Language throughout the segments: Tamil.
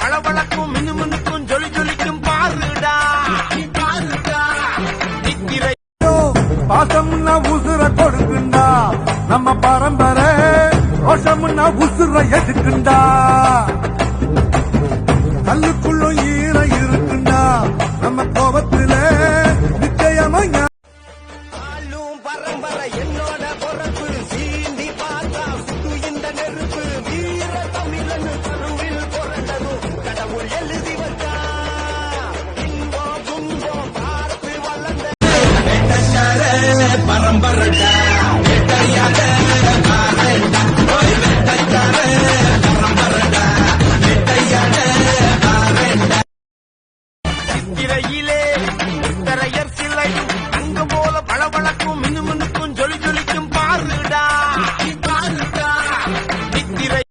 பளபளக்கும் மினுமினுக்கும் ஜொலி ஜொலிக்கும் பாருடா. பாசம்னா உசுர கொடுக்குண்டா. நம்ம பரம்பரை ரோஷம்னா உசுர எதுக்குண்டா கல்லுக்குள்ளும் ஈரம் இருக்குண்டா. நம்ம கோபத்துல நிச்சயமா பரம்பரை என்னோட சித்திரையிலே முத்தரையர் சிலையும் அங்கு போல பளபளக்கும் மினுமினுக்கும் ஜொலி ஜொலிக்கும் பாருடா. பாருடா நித்திரை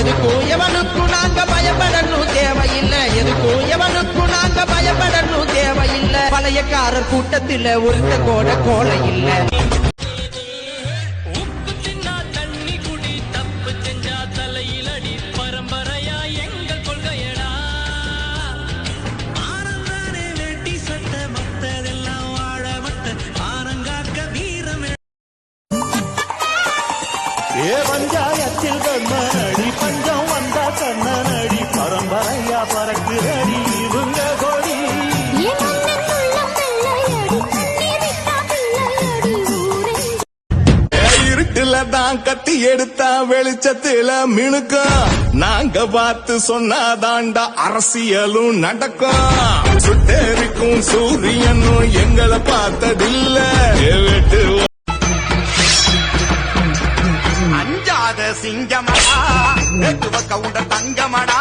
எதுக்கும் எவனுக்கும் நாங்க பயப்படணும்? தேவையில்லை. எதுக்கும் எவனுக்கும் நாங்க பயப்படணும்? தேவையில்லை கூட்டத்தில் ஒருத்த கோட கோலை இல்ல. ஏ பஞ்சாயத்தில் வந்த தான் கத்தி எடுத்தா வெளிச்சத்துல மினுக்கும் நாங்க பார்த்து சொன்னாதாண்டா அரசியலும் நடக்கும். சுட்டெரிக்கும் சூரியனும் எங்களை பார்த்ததில்ல. அஞ்சாத சிங்கமடா. கவுண்ட தங்கமடா.